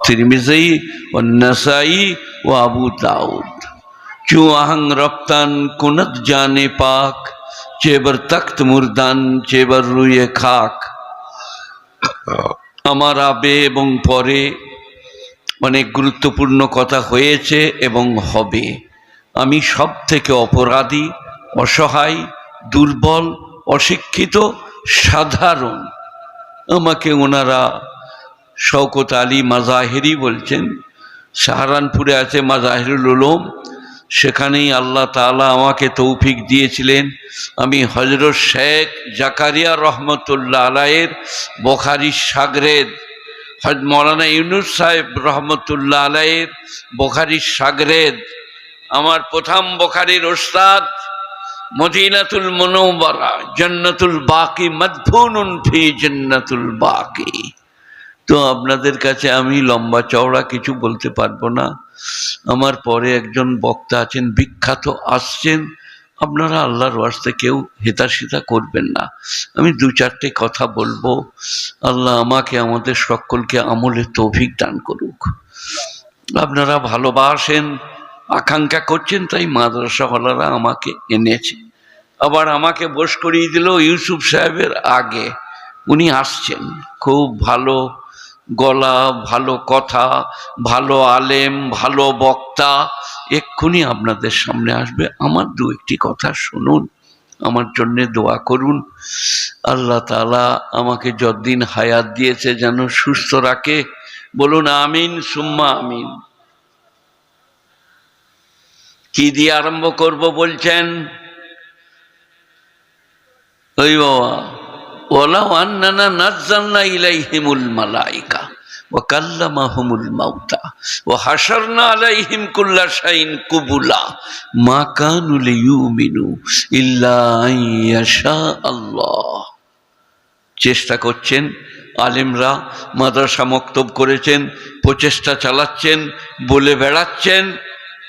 Tirmidhi व नसाई व अबू दाऊद चू आहंग रफ्तान कुनत जाने पाक চেবার তখ্ত মুরদান চেবার রুয়ে খাক আমার আবে এবং পরে অনেক গুরুত্বপূর্ণ কথা হয়েছে এবং হবে আমি সব থেকে অপরাধী অসহায় দুর্বল অশিক্ষিত সাধারণ আমাকে ওনারা শওকত আলী মাজাহেরি বলছেন, সাহারানপুরে আছে মাজাহিরুল উলুম, সেখানেই আল্লাহ তাআলা আমাকে তৌফিক দিয়েছিলেন। আমি হজরত শেখ জাকারিয়া রহমতুল্লাহ আলায়ের বখারি সাগরেদ হজ মৌলানা ইউনুস সাহেব রহমতুল্লাহ আলায়ের বখারি সাগরেদ আমার প্রথম বখারির ওস্তাদ মদিনাতুল মনোবরা জান্নাতুল বাকি, মদফুনুন ফি জান্নাতুল বাকি। তো আপনাদের কাছে আমি লম্বা চওড়া কিছু বলতে পারব না। আমার পরে একজন বক্তা আছেন, বিখ্যাত আসছেন। আপনারা আল্লাহর ওয়াস্তে কেউ হেতাশিতা করবেন না। আমি দু চারটে কথা বলব। আল্লাহ আমাকে, আমাদের সকলকে আমলে তৌফিক দান করুক। আপনারা ভালোবাসেন, আকাঙ্ক্ষা করছেন, তাই মাদ্রাসাওয়ালারা আমাকে এনেছে। আবার আমাকে বস করিয়ে দিল ইউসুফ সাহেবের আগে। উনি আসছেন, খুব ভালো গলা, ভালো কথা, ভালো আলেম, ভালো বক্তা, এক্ষুনি আপনাদের সামনে আসবে। আমার দু একটি কথা শুনুন, আমার জন্যে দোয়া করুন। আল্লাহ তালা আমাকে যতদিন হায়াত দিয়েছে যেন সুস্থ রাখে। বলুন, আমিন, সুম্মা আমিন। কি দিয়ে আরম্ভ করব বলছেন? ওই বাবা। ইলাইহিমুল মালাইকা আলাইহিম মা আল্লাহ। চেষ্টা করছেন, আলেমরা মাদ্রাসা মক্তব করেছেন, প্রচেষ্টা চালাচ্ছেন, বলে বেড়াচ্ছেন,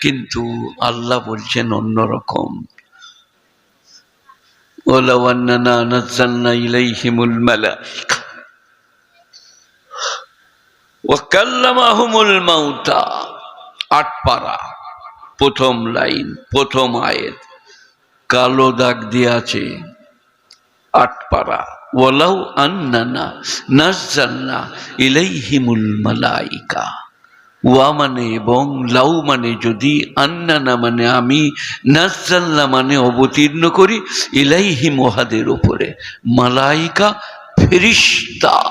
কিন্তু আল্লাহ বলছেন অন্যরকম। ولو أننا نزلنا إليهم الملائكة وكلمهم الموتى আটপাড়া প্রথম লাইন প্রথম আয়েত কালো দাগ দিয়ে আছে আটপাড়া ওলাউ আন্নানা নাজ্জালনা ইলাইহিমুল মালাইকা ওয়া মানে এবং লাউ মানে যদি আন্নানা মানে আমি নাজ্জাল্লা মানে অবতীর্ণ করি, ইলাইহি মহাদের ওপরে মালাইকা, ফেরিস্তা।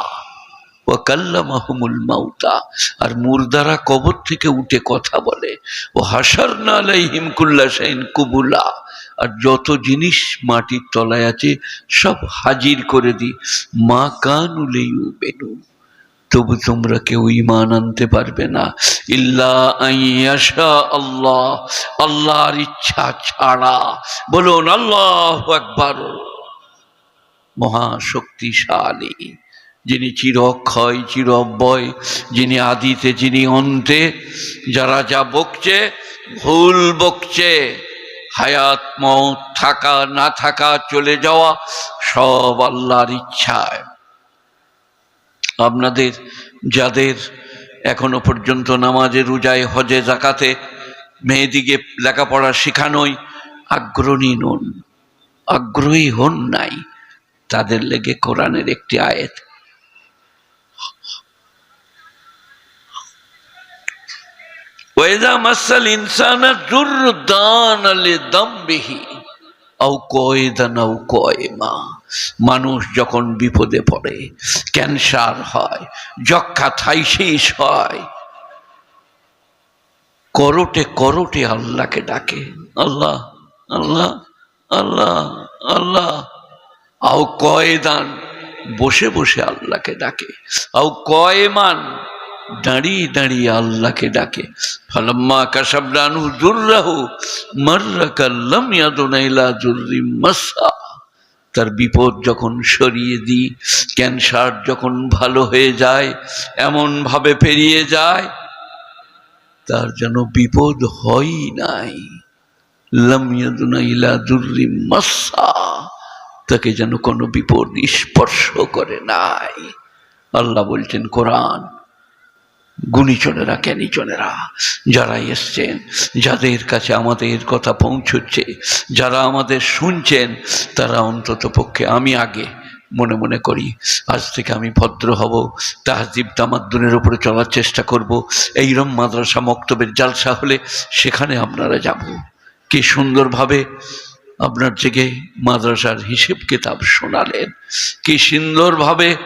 ও কাল্লামাহুমুল মাউতা। আর মুরদারা কবর থেকে উঠে কথা বলে। ও হাসার না আলাইহিম শাইন কুবুলা। আর যত জিনিস মাটির তলায় আছে, সব হাজির করে দি মা কানুলেইউ বেনু তবু তোমরা কেউ ইমান আনতে পারবে না। ইল্লা আল্লাহ, আল্লাহর ইচ্ছা ছাড়া। বলুন, আল্লাহ একবার মহাশক্তিশালী, যিনি চিরক্ষয় চির অব্যয়, যিনি আদিতে, যিনি অন্তে, যারা যা বকছে, ভুল বকছে। হায়াত মত থাকা, না থাকা, চলে যাওয়া, সব আল্লাহর ইচ্ছায়। আপনাদের, যাদের এখনও পর্যন্ত নামাজে, রোজায়, হজে জাকাতে মেয়েদিকে লেখাপড়া শেখানোই আগ্রহী নন, আগ্রহী হন নাই, তাদের লেগে কোরআনের একটি আয়াত। ওয়েদা কয়দান আউ কয়মা। মানুষ যখন বিপদে পড়ে, ক্যান্সার হয় যক্ষা থাইসিস হয়, করোটে করোটে আল্লাহকে ডাকে, আল্লাহ আল্লাহ আল্লাহ আল্লাহ। আও কয়দান বসে বসে আল্লাহকে ডাকে, আও কয়মান দাঁড়িয়ে দাঁড়িয়ে আল্লাহকে ডাকে। ফালাম্মা কাসাবলানু দুর্রাহু মার্রাকাল্লাম ইয়াদুনাইলা জুররি মাসা তার বিপদ যখন সরিয়ে দিই, ক্যান্সার যখন ভালো হয়ে যায়, এমনভাবে পেরিয়ে যায়, তার যেন বিপদ হয় নাই। তাকে যেন কোনো বিপদ স্পর্শ করে নাই। আল্লাহ বলছেন, কোরআন গুণীজনেরা জ্ঞানীজনেরা যারা এসছেন, যাদের কাছে আমাদের কথা পৌঁছচ্ছে, যারা আমাদের শুনছেন, তারা অন্তত পক্ষে আমি আগে মনে মনে করি, আজ থেকে আমি ভদ্র হব, তাহাজিব তামাদ্দুনের উপরে চলার চেষ্টা করব, এইরম মাদ্রাসা মক্তবের জালসা হলে সেখানে আপনারা যাব। কি সুন্দরভাবে আপনার থেকে মাদ্রাসার হিসেব কিতাব শোনালেন, কি সুন্দরভাবে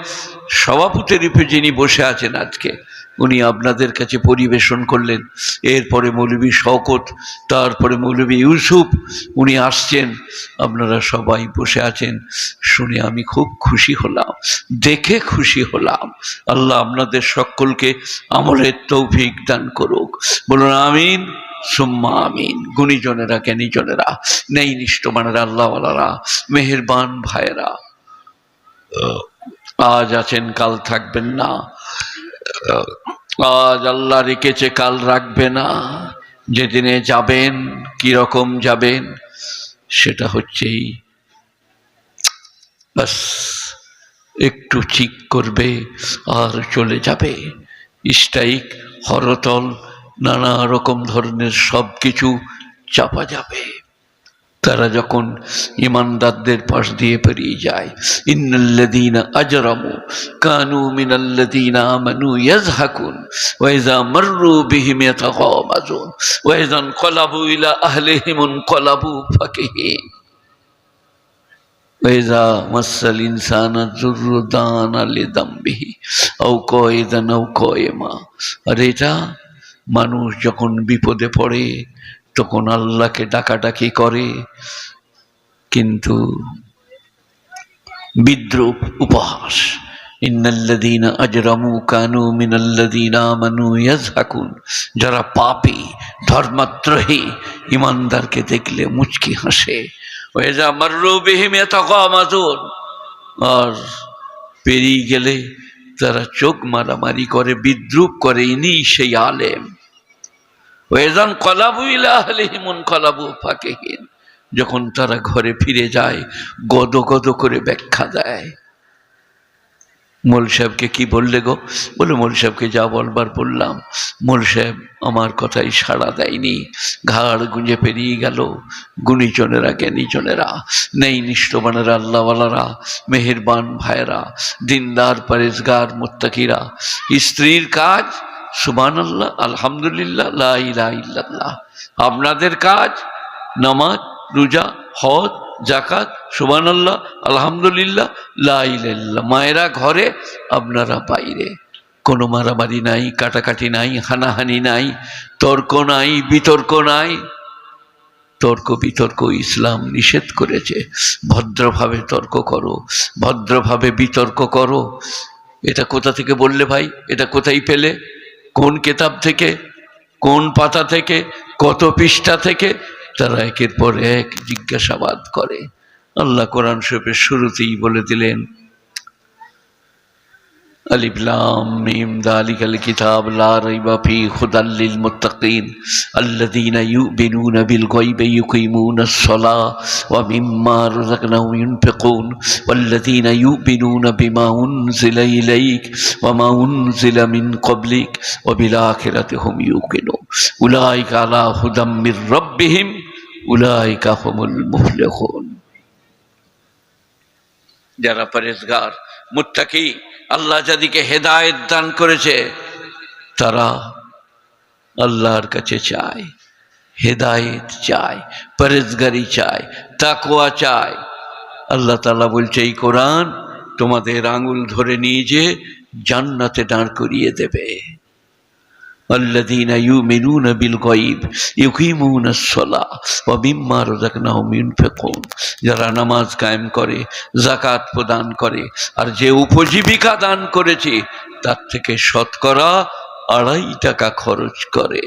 সভাপতি রূপে যিনি বসে আছেন আজকে উনি আপনাদের কাছে পরিবেশন করলেন। এরপরে মৌলবী শওকত, তারপরে মৌলবী ইউসুফ, উনি আসছেন। আপনারা সবাই বসে আছেন। শুনে আমি খুব খুশি হলাম। দেখে খুশি হলাম। আল্লাহ আপনাদের সকলকে আমলের তৌফিক দান করুক। বলুন আমিন, সুম্মা আমিন। গুণীজনেরা, জ্ঞানীজনেরা নেই নিষ্ঠমানেরা আল্লাহওয়ালারা, মেহেরবান ভাইয়েরা। আজ আছেন, কাল থাকবেন না। আজ আল্লাহ রেখেছে, কাল রাখবে না। যেদিনে যাবেন কি রকম যাবেন, সেটা হচ্ছেই। বাস একটু চিক করবে, আর চলে যাবে। স্ট্রাইক, হরতল, নানা রকম ধরনের সব কিছু চাপা যাবে। তারা যখন ইমানদারদের পাশ দিয়ে পেরিয়ে যায় ইন্নাল্লাযীনা আজরামু কানু মিনাল্লাযীনা আমানু ইয়াজহাকুন ওয়া ইযা মাররু বিহিম ইয়াতাগামাজুন ওয়া ইযা ইনকালাবু ইলা আহলিহিম ইনকালাবু ফাকিহিন وإذا مس الإنسان الضر دعانا لذنبه أو قائدا أو قائما আর এটা মানুষ যখন বিপদে পড়ে তখন আল্লাহকে ডাকাডাকি করে, কিন্তু বিদ্রুপ উপহাস। ইন্নাল্লাযীনা আজরামু কানু ইয়াজহাকুন যারা পাপী, ধর্মাত্রহী, ইমানদারকে দেখলে মুচকি হাসে। ওয়েজা মাররু বিহিম ইয়াতাগামাজুন। আর পেরিয়ে গেলে তারা চোখ মারামারি করে, বিদ্রুপ করে ইনি সেই আলেম। যখন তারা ঘরে ফিরে যায়, গদ গদ করে ব্যাখ্যা দেয়। মোল সাহেবকে কি বললে গো? বলে, মোল সাহেবকে যা বলবার বললাম। মোল সাহেব আমার কথাই সাড়া দেয়নি। ঘাড় গুঁজে পেরিয়ে গেল। গুণীজনেরা, জ্ঞানীজনেরা, নেই নিষ্ঠবানেরা, আল্লাহওয়ালারা, মেহেরবান ভাইয়েরা, দিনদার, পরেজগার, মোত্তাকিরা, স্ত্রীর কাজ সুবান আল্লাহ আলহামদুলিল্লাহ আপনাদের কাজ, নামাজ, রোজা, হজ জাকাত সুবান আল্লাহ আলহামদুলিল্লাহ, লা ইলাহা মায়েরা ঘরে, আপনারা বাইরে। কোনো মারামারি নাই, কাটাকাটি নাই, হানাহানি নাই, তর্ক নাই, বিতর্ক নাই। তর্ক বিতর্ক ইসলাম নিষেধ করেছে। ভদ্রভাবে তর্ক করো, ভদ্রভাবে বিতর্ক করো। এটা কোথা থেকে বললে ভাই? এটা কোথায় পেলে? কোন কেতাব থেকে, কোন পাতা থেকে, কত পৃষ্ঠা থেকে, তারা একের পর এক জিজ্ঞাসাবাদ করে। আল্লাহ কোরআন শরীফের শুরুতেই বলে দিলেন ألف لام ميم ذلك الكتاب لا ريب فيه هدى للمتقين الذين يؤمنون بالغيب يقيمون الصلاة ومما رزقناهم ينفقون والذين يؤمنون بما أنزل إليك وما أنزل من قبلك وبالآخرة هم يوقنون أولئك على هدى من ربهم أولئك هم المفلحون যারা পরেশগার মুত্তাকি, আল্লাহ যাদিকে হেদায়েত দান করেছে, তারা আল্লাহর কাছে চায়, হেদায়েত চায়, পরেজগারি চায় তাকোয়া চায়। আল্লাহ তালা বলছে, এই কোরআন তোমাদের আঙুল ধরে নিয়ে যে জান্নাতে দাঁড় করিয়ে দেবে। الذين يؤمنون بالغيب يقيمون الصلاة ومما رزقناهم ينفقون যারা নামাজ কায়েম করে জাকাত প্রদান করে আর যে উপজীবিকা দান করেছে তার থেকে শতকরা আড়াই টাকা খরচ করে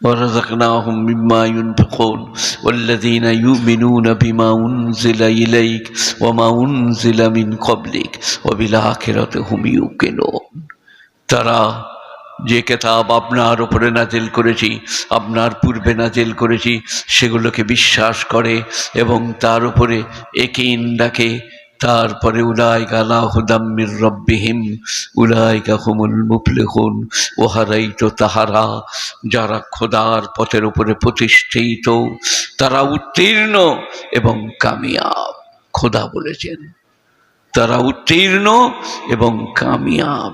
ورزقناهم مما ينفقون والذين يؤمنون بما أنزل إليك وما أنزل من قبلك وبالآخرة هم يوقنون তারা যে কেতাব আপনার উপরে নাজেল করেছি, আপনার পূর্বে নাজেল করেছি, সেগুলোকে বিশ্বাস করে এবং তার উপরে একিন ডাকে তারপরে উলাইকা আলা হুদাম্মির রব্বিহিম, উলাইকা হুমুল মুফলিহুন তো তাহারা, যারা খোদার পথের উপরে প্রতিষ্ঠিত, তারা উত্তীর্ণ এবং কামিয়াব, খোদা বলেছেন। তারা উত্তীর্ণ এবং কামিয়াব।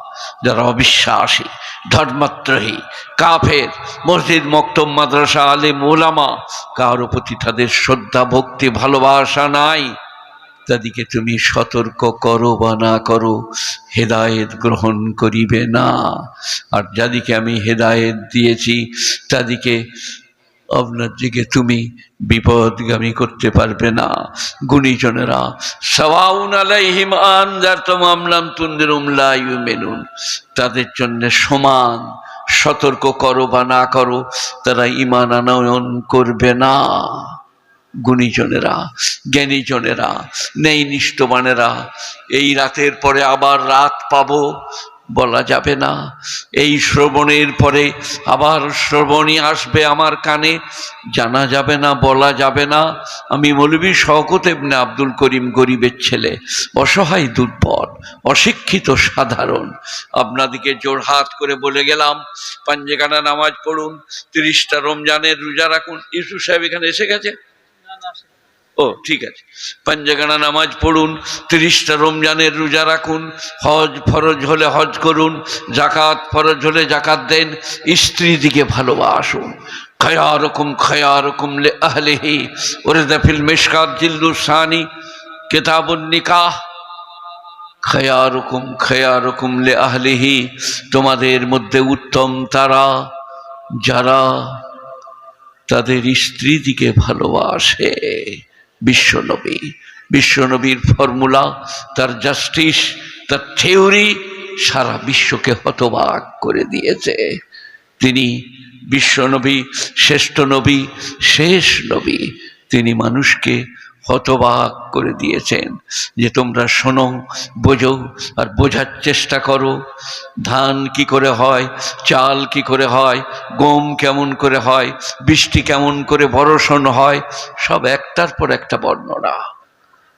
যারা অবিশ্বাসী ধর্মাত্রহী কাফের মসজিদ মক্তব মাদ্রাসা আলে মোলামা কারও প্রতি তাদের শ্রদ্ধা, ভক্তি, ভালোবাসা নাই। তাদিকে তুমি সতর্ক করো বা না করো, হেদায়েত গ্রহণ করিবে না। আর যাদিকে আমি হেদায়েত দিয়েছি, তাদিকে আপনার দিকে তুমি বিপদগামী করতে পারবে না। গুণীজনেরা, সওয়াউন আলাইহিম আনজারতুম আমলাম তুনদিরুম লা ইউমিনুন। তাদের জন্য সমান সতর্ক করো বা না করো, তারা ঈমান আনয়ন করবে না। গুণীজনেরা, জ্ঞানীজনেরা নেই নিষ্ঠবানেরা এই রাতের পরে আবার রাত পাবো। বলা যাবে না। এই শ্রবণের পরে আবার শ্রবণই আসবে আমার কানে। জানা যাবে না, বলা যাবে না। আমি মৌলবী শওকত এমনি আব্দুল করিম গরিবের ছেলে, অসহায় দুর্বল, অশিক্ষিত, সাধারণ। আপনাদিকে জোরহাত করে বলে গেলাম, পাঞ্জেগানা নামাজ পড়ুন, তিরিশটা রমজানের রোজা রাখুন। ইসু সাহেব এখানে এসে গেছে? ও, ঠিক আছে। পাঞ্জাগানা নামাজ পড়ুন, তিরিশটা রমজানের রোজা রাখুন, হজ ফরজ হলে হজ করুন জাকাত ফরজ হলে জাকাত দেন স্ত্রী দিকে ভালোবাসুন। খয়া রকম খয়া রকম লে আহলেহি। ওরে দফিল মিশকাত জিল্লু সানি কেতাবুন নিকাহ। খয়া রকম খয়া রকম লে আহলেহি। তোমাদের মধ্যে উত্তম তারা, যারা তাদের স্ত্রী দিকে ভালোবাসে। বিশ্বনবী। বিশ্বনবীর ফর্মুলা, তার জাস্টিস তার থিওরি সারা বিশ্বকে হতবাক করে দিয়েছে। তিনি বিশ্বনবী, শ্রেষ্ঠ নবী, শেষ নবী। তিনি মানুষকে হতবাক করে দিয়েছেন যে তোমরা শোনো, বোঝো আর বোঝার চেষ্টা করো। ধান কি করে হয়, চাল কি করে হয়, গম কেমন করে হয়, বৃষ্টি কেমন করে বরষণ হয়, সব একটার পর একটা বর্ণনা।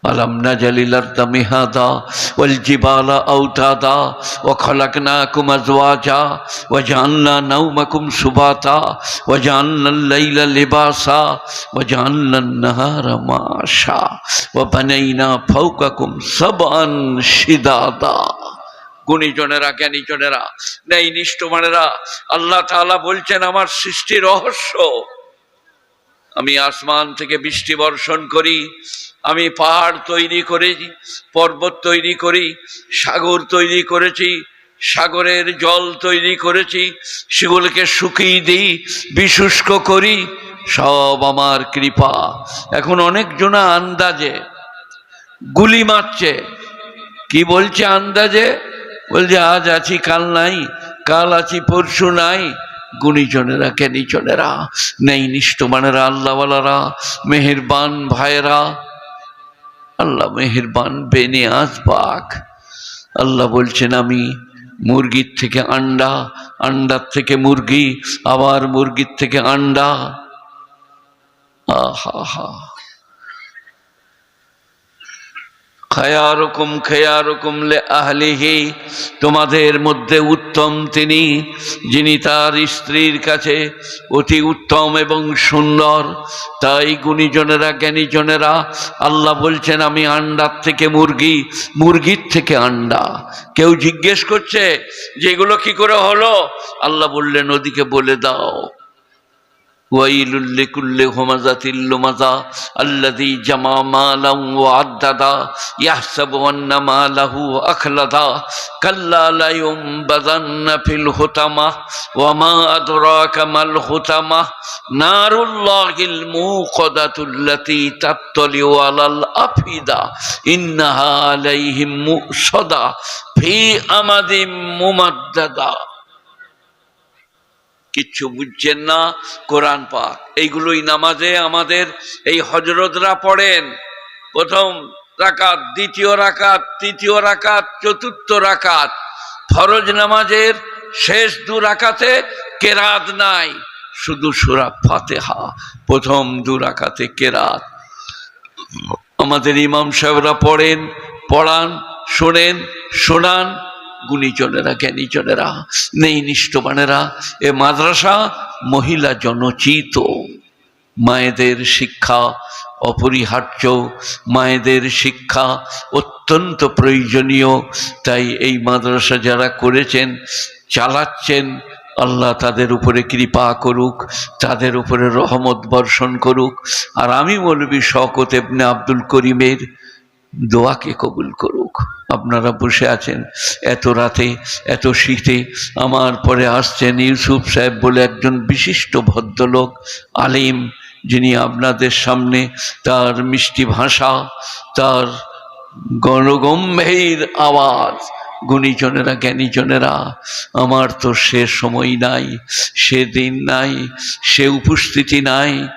ألم نجل الأرض مهادا والجبال أوتادا وخلقناكم أزواجا وجعلنا نومكم سباتا وجعلنا الليل لباسا وجعلنا النهار معاشا وبنينا فوقكم سبعا شدادا গুণীজনেরা জ্ঞানীজনেরা নেই নিষ্ঠমানেরা আল্লাহ তাআলা বলছেন আমার সৃষ্টি রহস্য আমি আসমান থেকে বৃষ্টি বর্ষণ করি, আমি পাহাড় তৈরি করেছি পর্বত তৈরি করি, সাগর তৈরি করেছি, সাগরের জল তৈরি করেছি, সেগুলোকে শুকিয়ে দিই, বিশুষ্ক করি, সব আমার কৃপা। এখন অনেকজনা আন্দাজে গুলি মারছে। কি বলছে আন্দাজে? বলছে, আজ আছি, কাল নাই, কাল আছি, পরশু নাই। গুণীজনেরা, জ্ঞানীজনেরা নেই নিষ্ঠমানেরা আল্লাহওয়ালারা, মেহেরবান ভাইয়েরা, আল্লাহ মেহেরবান বেনে আসবাক আল্লাহ বলছেন, আমি মুরগির থেকে আন্ডা, আন্ডার থেকে মুরগি, আবার মুরগির থেকে আন্ডা। আহা, হা। খায়ারকম খায়ারকম লে আহলিহি। তোমাদের মধ্যে উত্তম তিনি, যিনি তার স্ত্রীর কাছে অতি উত্তম এবং সুন্দর। তাই গুণীজনেরা, জ্ঞানীজনেরা, আল্লাহ বলছেন, আমি আন্ডার থেকে মুরগি, মুরগির থেকে আন্ডা। কেউ জিজ্ঞেস করছে যে, এগুলো কি করে হলো? আল্লাহ বললেন, ওদিকে বলে দাও। ويل لكل همزة لمزة الذي جمع مالا وعددا يحسب أن ماله أخلدا كلا لينبذن في الحطمة وما أدراك ما الحطمة نار الله الموقدة التي تطلع على الأفئدة إنها عليهم مؤصدة في أمد ممددة কিচ্ছু বুঝছেন না কোরআন পাক। এইগুলোই নামাজে আমাদের এই হজরতরা পড়েন। প্রথম রাকাত, দ্বিতীয় রাকাত, তৃতীয় রাকাত, চতুর্থ রাকাত। ফরজ নামাজের শেষ দু রাকাতে কেরাত নাই, শুধু সুরা ফাতেহা, প্রথম দু রাকাতে কেরাত। আমাদের ইমাম সাহেবরা পড়েন, পড়ান, শোনেন, শোনান গুণীজনেরা জ্ঞানীজনেরা নেই নিষ্ঠবানেরা। এ মাদ্রাসা মহিলা জনচিত। মায়েদের শিক্ষা অপরিহার্য, মায়েদের শিক্ষা অত্যন্ত প্রয়োজনীয়। তাই এই মাদ্রাসা যারা করেছেন, চালাচ্ছেন, আল্লাহ তাদের উপরে কৃপা করুক, তাদের উপরে রহমত বর্ষণ করুক। আর আমি বলবি শকত এবনে আব্দুল করিমের দোয়াকে কবুল করুক। আপনারা বসে আছেন। এত রাতে, এত শীতে, আমার পরে আসছেন ইউসুফ সাহেব বলে একজন বিশিষ্ট ভদ্রলোক, আলিম, যিনি আপনাদের সামনে তার মিষ্টি ভাষা, তার গণগম্ভীর আওয়াজ, গুণীজনেরা, জ্ঞানীজনেরা, আমার তো সে সময় নাই, সে দিন নাই, সে উপস্থিতি নাই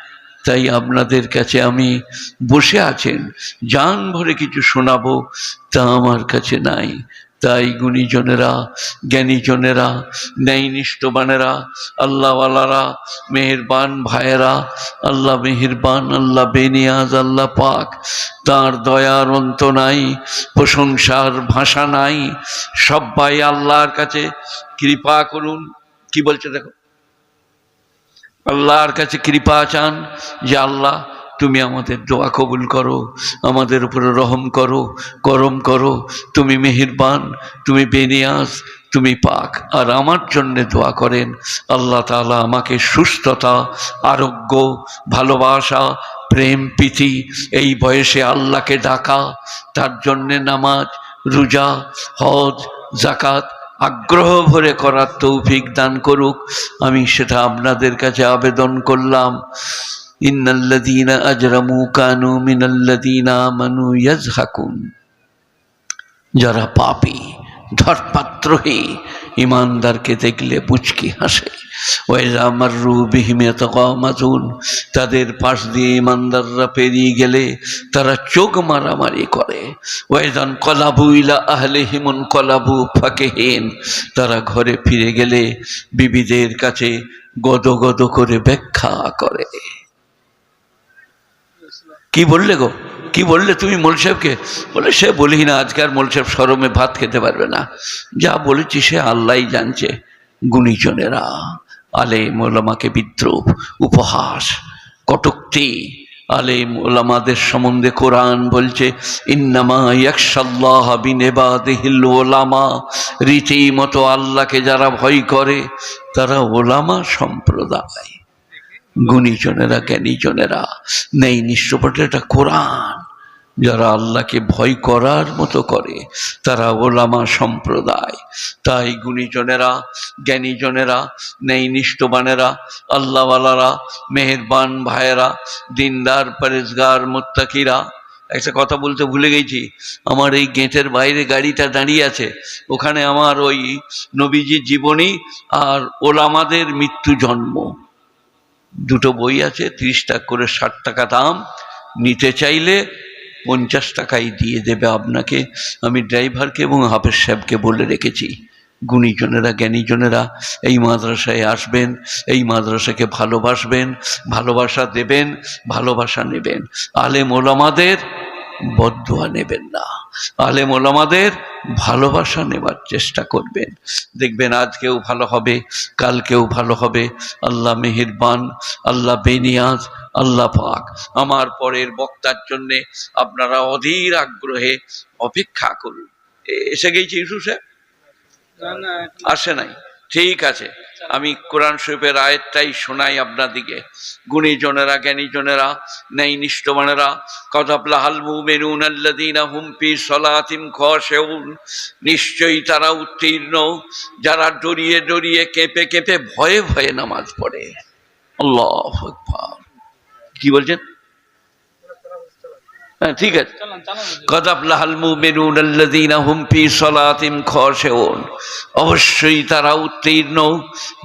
তাই আপনাদের কাছে আমি বসে আছেন, যান ভরে কিছু শোনাবো, তা আমার কাছে নাই। তাই গুণীজনেরা, জ্ঞানীজনেরা, ন্যায়নিষ্ঠবানেরা, আল্লাহওয়ালারা, মেহেরবান ভাইয়েরা, আল্লাহ মেহেরবান, আল্লাহ বেনিয়াজ, আল্লাহ পাক, তার দয়ার অন্ত নাই, প্রশংসার ভাষা নাই, সবাই আল্লাহর কাছে কৃপা করুন। কি বলছে দেখো? আল্লাহর কাছে কৃপা চান যে, আল্লাহ, তুমি আমাদের দোয়া কবুল করো, আমাদের উপরে রহম করো করম করো, তুমি মেহেরবান, তুমি বেনিয়াস তুমি পাক। আর আমার জন্যে দোয়া করেন, আল্লাহ তাআলা আমাকে সুস্থতা, আরোগ্য, ভালোবাসা, প্রেম, প্রীতি, এই বয়সে আল্লাহকে ডাকা, তার জন্যে নামাজ, রোজা, হজ জাকাত আগ্রহ ভরে করার তৌফিক দান করুক। আমি সেটা আপনাদের কাছে আবেদন করলাম। ইন্নাল্লাদিনা আজরামু কানু মিনল্লাদীনা মানু ইয়াজ ইয়াজহাকুন। যারা পাপি ধর্পাত্রহী ইমানদারকে দেখলে পুচকি হাসে। তাদের পাশ দিয়ে ইমানদাররা পেরিয়ে গেলে তারা চোখ মারামারি করে। ওয়াইজান কলাবু ইলা আহলে হিমন কলাবু ফাঁকেহীন, তারা ঘরে ফিরে গেলে বিবিদের কাছে গদ গদ করে ব্যাখ্যা করে। কি বললে গো? কি বললে তুমি মোল সাহেবকে? বলে, সে বলি না আজকার মোল সাহেব সরমে ভাত খেতে পারবে না। যা বলেছি সে আল্লাহ জানছে। গুণীজনেরা, আলে মোলামাকে বিদ্রুপ উপহাস, কটুক্তি। আলেম ওলামাদের সম্বন্ধে কোরআন বলছে, ইন্নামা ইয়াকশাল্লাহ ওলামা। রীতিমতো আল্লাহকে যারা ভয় করে, তারা ওলামা সম্প্রদায়। গুণীজনেরা, জ্ঞানীজনেরা, নেই নিঃস্বপটে এটা কোরআন। যারা আল্লাহকে ভয় করার মতো করে, তারা ওলামা সম্প্রদায়। তাই গুণীজনেরা, জ্ঞানীজনেরা নেই নিষ্ঠবানেরা আল্লাহওয়ালারা, মেহেরবান ভাইয়েরা, দিনদার, পরেজগার, মোত্তাকিরা, একটা কথা বলতে ভুলে গেছি, আমার এই গেটের বাইরে গাড়িটা দাঁড়িয়ে আছে, ওখানে আমার ওই নবীজির জীবনী আর ওলামাদের মৃত্যু জন্ম। দুটো বই আছে তিরিশ টাকা করে ষাট টাকা দাম, নিতে চাইলে পঞ্চাশ টাকাই দিয়ে দেবে আপনাকে। আমি ড্রাইভারকে এবং হাফেজ সাহেবকে বলে রেখেছি, গুণীজনেরা, জ্ঞানীজনেরা, এই মাদ্রাসায় আসবেন, এই মাদ্রাসাকে ভালোবাসবেন, ভালোবাসা দেবেন, ভালোবাসা নেবেন। আলেম ওলামাদের বদুয়া নেবেন না। আলেম ওলামাদের ভালোবাসা নেবার চেষ্টা করবেন। দেখবেন আজকেও ভালো হবে কালকেও ভালো হবে। আল্লাহ মেহেরবান আল্লাহ বেনিয়াজ আল্লাহ পাক। আমার পরের বক্তার জন্যে আপনারা অধীর আগ্রহে অপেক্ষা করুন। এসে গেছি ইউসুফ সাহেব? আসে নাই। ঠিক আছে। আমি কোরআন শরীফের আয়াতটাই শোনাই আপনাদিকে। গুণীজনেরা, জ্ঞানীজনেরা নেই নিষ্ঠমানেরা কদাবলা হালমু মেনুন আল্লাদিনা হুমপি সলাতিম খসেউন নিশ্চয়ই তারা উত্তীর্ণ, যারা ডরিয়ে ডরিয়ে কেঁপে কেঁপে ভয়ে ভয়ে নামাজ পড়ে। আল্লাহ কি বলছেন? হ্যাঁ ঠিক আছে। অবশ্যই তারা উত্তীর্ণ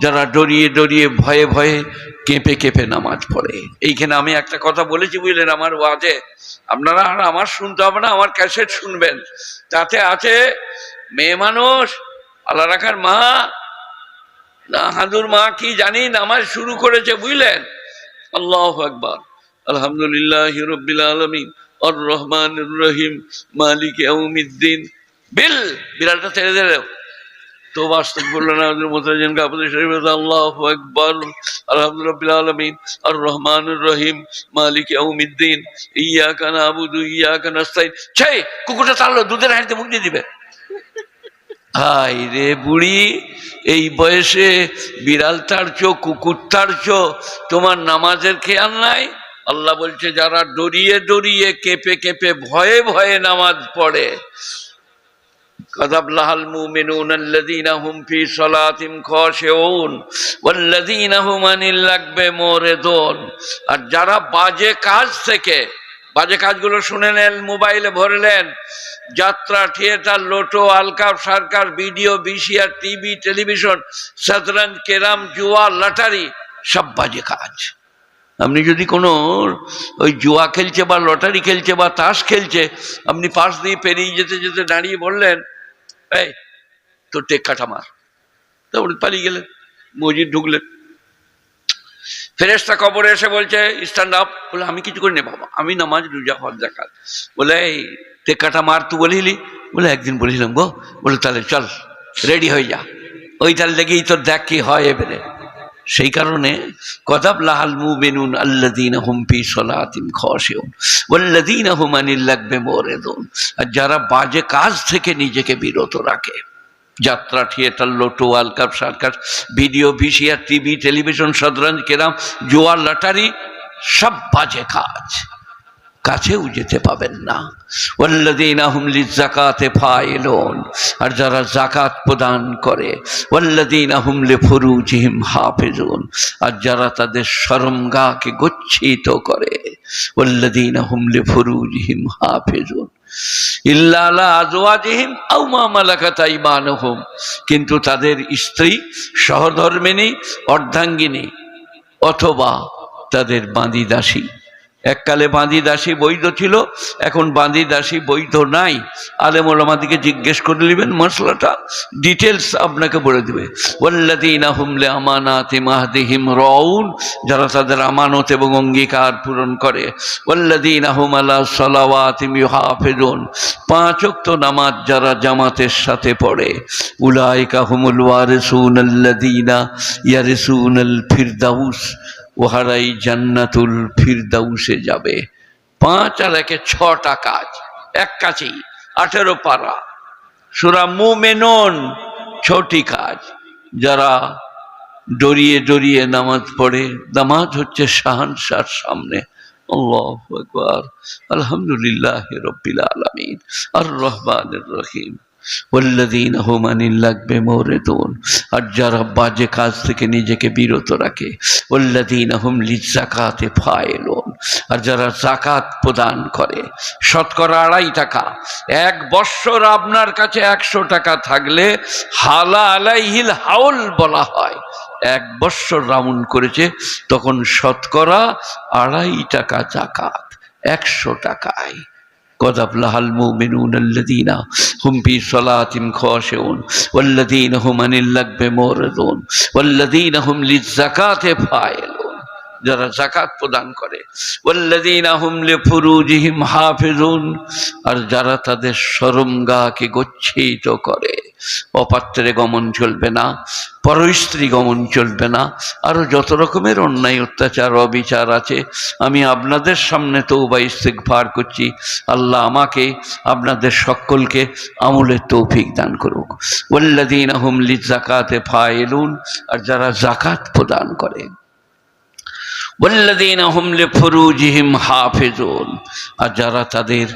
যারা ডরিয়ে ডরিয়ে ভয়ে ভয়ে কেঁপে কেঁপে নামাজ পড়ে। এইখানে আমি একটা কথা বলেছি বুঝলেন আমার ওয়াজে? আপনারা আর আমার শুনতে হবে না আমার ক্যাসেট শুনবেন। তাতে আছে মেয়ে মানুষ আল্লাহ রাখার মা হাদুর মা কি জানি নামাজ শুরু করেছে বুঝলেন? আল্লাহ একবার আলহামদুলিল্লাহ হিরবিল আলমিন। আর রহমান রহিম মালিক ইয়াউমিদ্দিন। বিল! বিড়ালটা ছেড়ে দিলে। তো বাস্তব শরীফ, আল্লাহ আলমিন। আর রহমান রহিম মালিক ইয়া আবুদু ইয়া কুকুরটা দুধের হাঁড়িতে দিবে। হাই রে বুড়ি, এই বয়সে বিড়াল তাড়ছো কুকুর তাড়ছো তোমার নামাজের খেয়াল নাই? আল্লাহ বলছে যারা ডরিয়ে ডরিয়ে কেঁপে কেঁপে ভয়ে ভয়ে নামাজ পড়ে قد أفلح المؤمنون الذين هم في صلاتهم خاشعون والذين هم عن اللغو معرضون আর যারা বাজে কাজ থেকে বাজে কাজগুলো শুনে নেন মোবাইলে ভরলেন যাত্রা theatre lotto alkap circus video VCR TV television Shatranj কেরাম জুয়া লটারি সব বাজে কাজ আপনি যদি কোনো ওই জুয়া খেলছে বা লটারি খেলছে বা তাস খেলছে, আপনি পাশ দিয়ে পেরিয়ে যেতে যেতে দাঁড়িয়ে বললেন, এই, তোর টেক মার তারপরে পালিয়ে গেলেন, মসজিদ ঢুকলেন। ফেরেস্তা কবরে এসে বলছে স্ট্যান্ড আপ বলে, আমি কিছু করি না বাবা। আমি নামাজ, রোজা, হজ দেখাল বলে, এই, টেক্কাটা মার তুই বলিলি বলে, একদিন বলেছিলাম গো। বলে, তাহলে চল রেডি হয়ে যা। ওই তাহলে দেখেই তোর দেখ কি হয় এবারে। সেই কারণে কদাব লাহাল মুমিনুন আল্লাদিন হুমপি সলাতিম খসেউন ওল্লাদিন হুমানিল লাগবে মোরেদুন। আর যারা বাজে কাজ থেকে নিজেকে বিরত রাখে, যাত্রা, theatre, lotto, world cup, circus, video, VCR, TV, television সদরঞ্জ কেরাম জোয়ার লটারি, সব বাজে কাজ। কাছেও যেতে পাবেন না। ওয়াল্লাদিনা হুমলি জাকাতে ফাইলুন আর যারা জাকাত প্রদান করে ওয়াল্লাদিনা হুমলে ফুরুজিহিম হাফিজুন, আর যারা তাদের শরমগাকে গচ্ছিত করে ওয়াল্লাদিনা হুমলে ফুরুজিহিম হাফিজুন। ইল্লা আলা আজওয়াজিহিম আও মা মালাকাত আইমানুহুম, কিন্তু তাদের স্ত্রী সহধর্মিনী, অর্ধাঙ্গিনী, অথবা তাদের বাঁধি দাসী এককালে বাঁধি দাসী বৈধ ছিল, এখন বাঁধি দাসী বৈধ নাই। আলেম ওলামাদিকে জিজ্ঞেস করে নেবেন, মশলাটা ডিটেলস আপনাকে বলে দেবে। হুমলে আমানাত মাহদিহিম রউন, যারা তাদের আমানত এবং অঙ্গীকার পূরণ করে। ওল্লাদিন আহম আল্লাহ সালাওয়াতিম হাফেজুন পাঁচ ওয়াক্ত নামাজ যারা জামাতের সাথে পড়ে। উলাইকা হুমুল ওয়ারিসুন আল্লাদিনা ইয়ারিসুন আল ফিরদাউস ওহারাই জান্নাতুল ফিরদাউসে যাবে। পাঁচ আর একে ছটা কাজ, এক কাছেই আঠেরো পারা। সুরা মুমেনন, ছটি কাজ। যারা ডরিয়ে ডরিয়ে নামাজ পড়ে, নামাজ হচ্ছে শাহানশার সামনে। আল্লাহ আলহামদুলিল্লাহ রব্বিল আলমিন। আর রহমানের রহিম। আর যারা বাজে কাজ থেকে নিজেকে বিরত রাখে আর যারা জাকাত প্রদান করে, শতকরা আড়াই টাকা, এক বৎসর আপনার কাছে একশো টাকা থাকলে হালা আলাইহিল হাউল বলা হয়। এক বৎসর রাউন্ড করেছে, তখন শতকরা আড়াই টাকা জাকাত একশো টাকায়। قد أفلح المؤمنون الذين هم في صلاتهم خاشعون والذين هم عن اللغو معرضون والذين هم للزكاة فاعلون যারা জাকাত প্রদান করে। আর যারা তাদের শরমগাকে গচ্ছিত করে। অপাত্রে গমন চলবে না পরস্ত্রী গমন চলবে না, আরও যত রকমের অন্যায়, অত্যাচার, অবিচার আছে, আমি আপনাদের সামনে তো বা ইস্তেকভার করছি। আল্লাহ আমাকে, আপনাদের সকলকে আমলের তৌফিক দান করুক। ওল্লাদিন আহম জাকাতে ফাইলুন, আর যারা জাকাত প্রদান করে। ওল্লাদিন আহম ফুরুজিহিম হাফেজুন আর যারা তাদের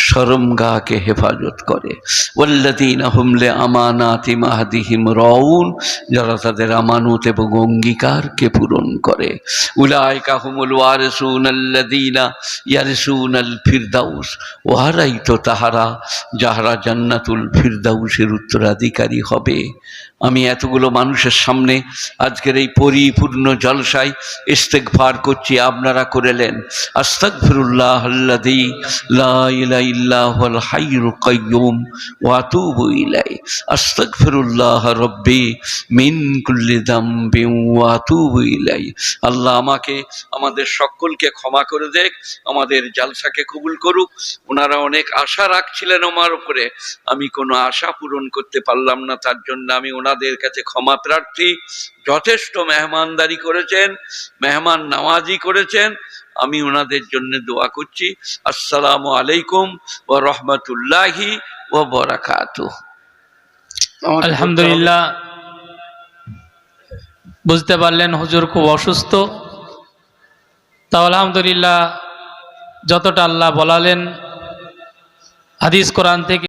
শরমগাহকে হেফাজত করে ওল্লাদিন হুমলে আমানাতি মাহাদিহিম রউন যারা তাদের আমানত এবং অঙ্গীকারকে পূরণ করে উলায়কা হুমুল ওয়ারসুন আল্লাদিনা ইয়ারসুন আল ফিরদাউস ওহারাই তো তাহারা যাহারা জান্নাতুল ফিরদাউসের উত্তরাধিকারী হবে আমি এতগুলো মানুষের সামনে আজকের এই পরিপূর্ণ জলসায় ইস্তেকভার করছি, আপনারা করেলেন আস্তাগফিরুল্লাহ আল্লাযী লা ইলাহা ইল্লা হুয়াল হাইয়ুল কাইয়্যুম ওয়া আতুবু ইলাইহি। আস্তাগফিরুল্লাহ রাব্বি মিন কুল্লি যামবিন ওয়া আতুবু ইলাইহি। আল্লাহ আমাকে, আমাদের সকলকে ক্ষমা করে দেখ, আমাদের জালসাকে কবুল করুক। ওনারা অনেক আশা রাখছিলেন আমার উপরে। আমি কোনো আশা পূরণ করতে পারলাম না, তার জন্য আমি ওনাদের কাছে ক্ষমা প্রার্থী। যথেষ্ট মেহমানদারি করেছেন, মেহমান নামাজি করেছেন। আমি ওনাদের জন্য দোয়া করছি। আসসালামু আলাইকুম ও রহমতুল্লাহি ও বরাকাত আলহামদুলিল্লাহ। বুঝতে পারলেন হুজুর খুব অসুস্থ। তা আলহামদুলিল্লাহ, যতটা আল্লাহ বলালেন, হাদিস কোরআন থেকে